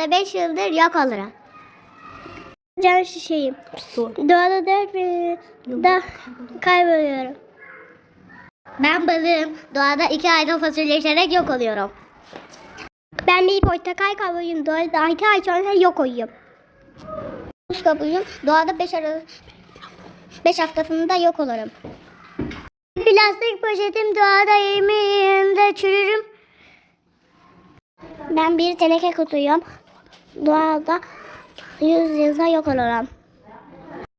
dağda 5 yıldır yok olurum. Can şişeyim. Doğada dört bir da kayboluyorum. Ben balığım. Doğada iki ayda fasulyeleşerek yok oluyorum. Ben bir portakal kabuğuyum. Doğada iki ay sonra yok oluyorum. Buz kabuğuyum. Doğada beş, ara, beş haftasında yok olurum. Plastik poşetim doğada 20 yılında çürürüm. Ben bir teneke kutuyum. Doğada 100 yılda yok olurum.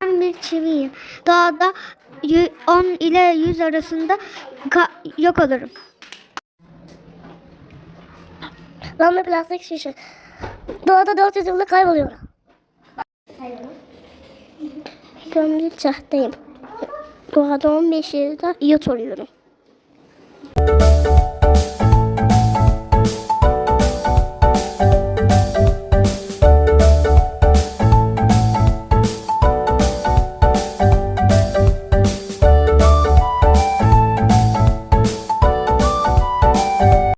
Ben bir çiviyim. Doğada yü- 10 ile 100 arasında yok olurum. Bir plastik şişe. Doğada 400 yılda kayboluyorum. Ben bir tahtayım. Doğada 15 yılda yok oluyorum.